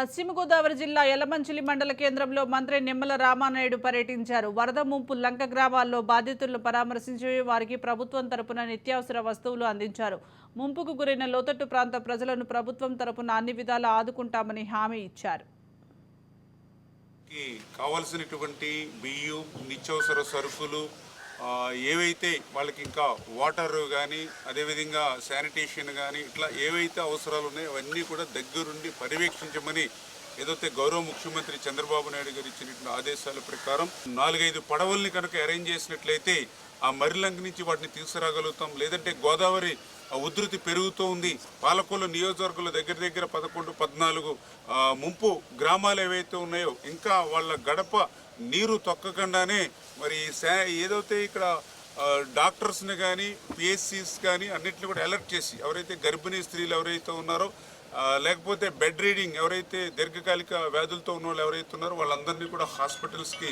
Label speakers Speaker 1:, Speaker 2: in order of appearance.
Speaker 1: పశ్చిమ గోదావరి జిల్లా యలమంచిలి మండల కేంద్రంలో మంత్రి నిమ్మల రామానాయుడు పర్యటించారు. వరద ముంపు లంక గ్రామాల్లో బాధితులను పరామర్శించి వారికి ప్రభుత్వం తరపున నిత్యావసర వస్తువులు అందించారు. ముంపుకు గురైన లోతట్టు ప్రాంత ప్రజలను ప్రభుత్వం తరపున అన్ని విధాలా ఆదుకుంటామని హామీ ఇచ్చారు.
Speaker 2: కావలసినటువంటి బియ్యం నిత్యావసర సరుకులు ఏవైతే వాళ్ళకి ఇంకా వాటర్ కానీ అదేవిధంగా శానిటేషన్ కానీ ఇట్లా ఏవైతే అవసరాలు ఉన్నాయో అవన్నీ కూడా దగ్గరుండి పర్యవేక్షించమని ఏదైతే గౌరవ ముఖ్యమంత్రి చంద్రబాబు నాయుడు గారు ఇచ్చినటువంటి ఆదేశాల ప్రకారం నాలుగైదు పడవల్ని కనుక అరేంజ్ చేసినట్లయితే ఆ మర్రిలంక నుంచి వాటిని తీసుకురాగలుగుతాం. లేదంటే గోదావరి ఉధృతి పెరుగుతూ ఉంది. పాలకొల్లు నియోజకవర్గంలో దగ్గర దగ్గర పదకొండు పద్నాలుగు ముంపు గ్రామాలు ఏవైతే ఉన్నాయో ఇంకా వాళ్ళ గడప నీరు తొక్కకుండానే మరి శా- ఏదైతే ఇక్కడ డాక్టర్స్ని కానీ పిఎస్సీస్ కానీ అన్నింటిని కూడా అలర్ట్ చేసి ఎవరైతే గర్భిణీ స్త్రీలు ఎవరైతే ఉన్నారో లేకపోతే బెడ్ రీడింగ్ ఎవరైతే దీర్ఘకాలిక వ్యాధులతో ఉన్న వాళ్ళు ఎవరైతే ఉన్నారో వాళ్ళందరినీ కూడా హాస్పిటల్స్కి